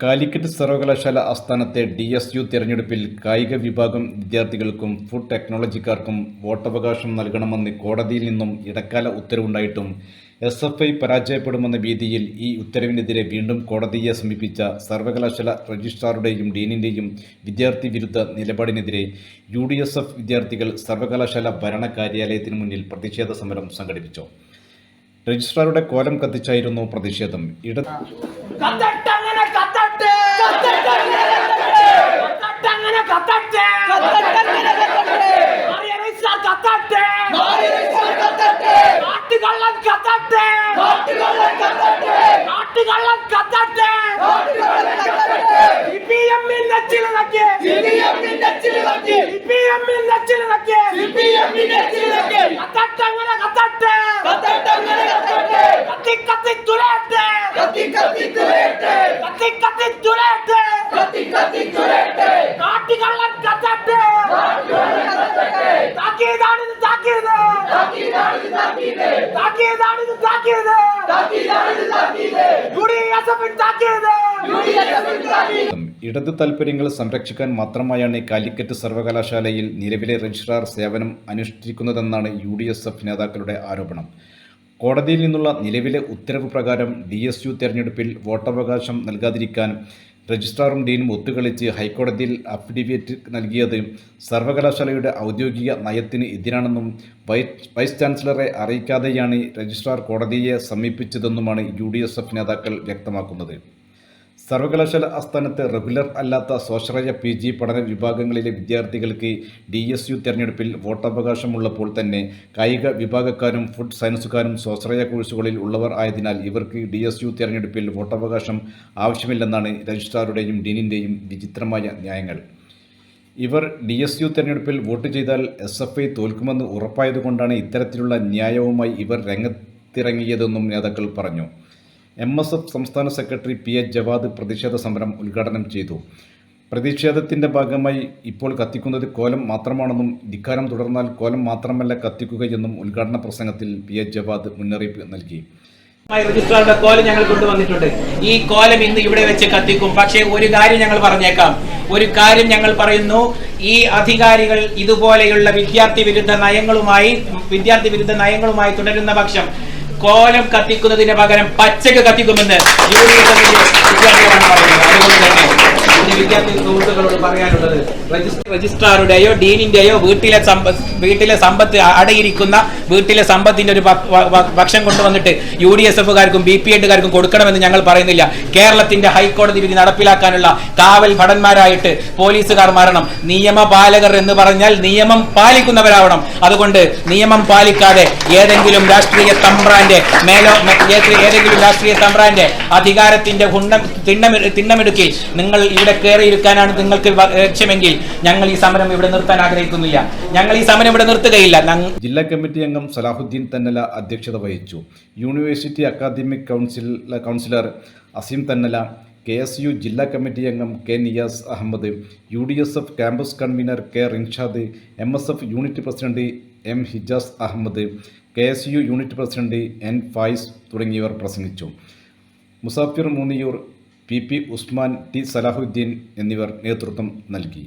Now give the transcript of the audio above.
കാലിക്കറ്റ് സർവകലാശാല ആസ്ഥാനത്തെ D S U തെരഞ്ഞെടുപ്പിൽ കായിക വിഭാഗം വിദ്യാർത്ഥികൾക്കും ഫുഡ് ടെക്നോളജിക്കാർക്കും വോട്ടവകാശം നൽകണമെന്ന് കോടതിയിൽ നിന്നും ഇടക്കാല ഉത്തരവുണ്ടായിട്ടും എസ് എഫ് ഐ പരാജയപ്പെടുമെന്ന ഭീതിയിൽ ഈ ഉത്തരവിനെതിരെ വീണ്ടും കോടതിയെ സമീപിച്ച സർവകലാശാല രജിസ്ട്രാറുടെയും ഡീനിന്റെയും വിദ്യാർത്ഥി വിരുദ്ധ നിലപാടിനെതിരെ യു ഡി എസ് എഫ് വിദ്യാർത്ഥികൾ സർവകലാശാല ഭരണ കാര്യാലയത്തിന് മുന്നിൽ പ്രതിഷേധ സമരം സംഘടിപ്പിച്ചു. രജിസ്ട്രാറുടെ കോലം കത്തിച്ചായിരുന്നു പ്രതിഷേധം. ഇട ഇപ്പിയമ്മിന്റെ ചിലതൊക്കെ മാറിയ സാർ കത്തട്ടെ. നാട്ടുകള്ളൻ കത്തട്ടെ. കത്തി കത്തി തുലയട്ടെ കത്തി കത്തി തുലയട്ടെ നാട്ടുകള്ളൻ കത്തട്ടെ. താക്കീതാണിത് താക്കീത്. താക്കീതാണിത് താക്കീത്. യു ഡി എസ് എഫിൻ താക്കീത്. ഇടത് താൽപ്പര്യങ്ങൾ സംരക്ഷിക്കാൻ മാത്രമായാണ് കാലിക്കറ്റ് സർവകലാശാലയിൽ നിലവിലെ രജിസ്ട്രാർ സേവനം അനുഷ്ഠിക്കുന്നതെന്നാണ് യു ഡി എസ് എഫ് നേതാക്കളുടെ ആരോപണം. കോടതിയിൽ നിന്നുള്ള നിലവിലെ ഉത്തരവ് പ്രകാരം ഡി എസ് യു തെരഞ്ഞെടുപ്പിൽ വോട്ടവകാശം നൽകാതിരിക്കാൻ രജിസ്ട്രാറും ഡീനും ഒത്തുകളിച്ച് ഹൈക്കോടതിയിൽ അഫിഡവിറ്റ് നൽകിയത് സർവകലാശാലയുടെ ഔദ്യോഗിക നയത്തിന് എതിരാണെന്നും വൈസ് ചാൻസലറെ അറിയിക്കാതെയാണ് രജിസ്ട്രാർ കോടതിയെ സമീപിച്ചതെന്നുമാണ് യു നേതാക്കൾ വ്യക്തമാക്കുന്നത്. സർവകലാശാല ആസ്ഥാനത്ത് റെഗുലർ അല്ലാത്ത സ്വാശ്രയ പി ജി പഠന വിഭാഗങ്ങളിലെ വിദ്യാർത്ഥികൾക്ക് ഡി എസ് യു തെരഞ്ഞെടുപ്പിൽ വോട്ടവകാശമുള്ളപ്പോൾ തന്നെ കായിക വിഭാഗക്കാരും ഫുഡ് സയൻസുകാരും സ്വാശ്രയ കോഴ്സുകളിൽ ഉള്ളവർ ആയതിനാൽ ഇവർക്ക് ഡി എസ് യു തെരഞ്ഞെടുപ്പിൽ വോട്ടവകാശം ആവശ്യമില്ലെന്നാണ് രജിസ്ട്രാറുടെയും ഡീനിന്റെയും വിചിത്രമായ ന്യായങ്ങൾ. ഇവർ ഡി എസ് യു തെരഞ്ഞെടുപ്പിൽ വോട്ട് ചെയ്താൽ എസ് എഫ് ഐ തോൽക്കുമെന്ന് ഉറപ്പായതുകൊണ്ടാണ് ഇത്തരത്തിലുള്ള ന്യായവുമായി ഇവർ രംഗത്തിറങ്ങിയതെന്നും നേതാക്കൾ പറഞ്ഞു. എം എസ് എഫ് സംസ്ഥാന സെക്രട്ടറി പി എച്ച് ജവാദ് പ്രതിഷേധ സമരം ഉദ്ഘാടനം ചെയ്തു. പ്രതിഷേധത്തിന്റെ ഭാഗമായി ഇപ്പോൾ കത്തിക്കുന്നത് കോലം മാത്രമാണെന്നും ധിക്കാരം തുടർന്നാൽ കോലം മാത്രമല്ല കത്തിക്കുകയെന്നും ഉദ്ഘാടന പ്രസംഗത്തിൽ പി എച്ച് ജവാദ് മുന്നറിയിപ്പ് നൽകി. രജിസ്ട്രാറുടെ കോലം ഞങ്ങൾ കൊണ്ടുവന്നിട്ടുണ്ട്. ഈ കോലം ഇന്ന് ഇവിടെ വെച്ച് കത്തിക്കും. പക്ഷേ ഒരു കാര്യം ഞങ്ങൾ പറഞ്ഞേക്കാം. ഒരു കാര്യം ഞങ്ങൾ പറയുന്നു. ഈ അധികാരികൾ ഇതുപോലെയുള്ള വിദ്യാർത്ഥി വിരുദ്ധ നയങ്ങളുമായി വിദ്യാർത്ഥി വിരുദ്ധ നയങ്ങളുമായി തുടരുന്ന പക്ഷം കോലം കത്തിക്കുന്നതിന് പകരം പച്ചക്ക് കത്തിക്കുമെന്ന് വിദ്യാർത്ഥി പറയാനുള്ളത് രജിസ്ട്രാറുടെയോ ഡീനിന്റെയോ വീട്ടിലെ വീട്ടിലെ സമ്പത്ത് അടയിരിക്കുന്ന വീട്ടിലെ സമ്പത്തിന്റെ ഒരു പക്ഷം കൊണ്ടുവന്നിട്ട് യു ഡി എസ് എഫുകാർക്കും ബി പി എഡുകാർക്കും കൊടുക്കണമെന്ന് ഞങ്ങൾ പറയുന്നില്ല. കേരളത്തിന്റെ ഹൈക്കോടതി വിധി നടപ്പിലാക്കാനുള്ള കാവൽ ഭടന്മാരായിട്ട് പോലീസുകാർ മാറണം നിയമപാലകർ എന്ന് പറഞ്ഞാൽ നിയമം പാലിക്കുന്നവരാവണം. അതുകൊണ്ട് നിയമം പാലിക്കാതെ ഏതെങ്കിലും രാഷ്ട്രീയ തമ്പ്രാന്റെ മേലോ ഏതെങ്കിലും രാഷ്ട്രീയ തമ്പ്രാന്റെ അധികാരത്തിന്റെ തിണ്ണമെടുക്കി നിങ്ങൾ ഇവിടെ കയറിയിരിക്കാനാണ് നിങ്ങൾക്ക് ലക്ഷ്യമെങ്കിൽ ഞങ്ങൾ ഈ സമരം ഇവിടെ നിർത്താൻ ആഗ്രഹിക്കുന്നില്ല. ഞങ്ങൾ ഈ സമരം ഇവിടെ നിർത്തുകയില്ല. ജില്ലാ കമ്മിറ്റി അംഗം സലാഹുദ്ദീൻ തന്നല അധ്യക്ഷത വഹിച്ചു. University academic council councillor Azeem Thannala K S U ജില്ലാ കമ്മിറ്റി അംഗം K Niyas Ahmed U D S F campus convener K Rinshad M S F unit president M Hijas Ahmed K S U unit president N Fayiz തുടങ്ങിയവർ പ്രസംഗിച്ചു. Musafir Munniyur P P Usman T Salahuddin എന്നിവർ നേതൃത്വം നൽകി.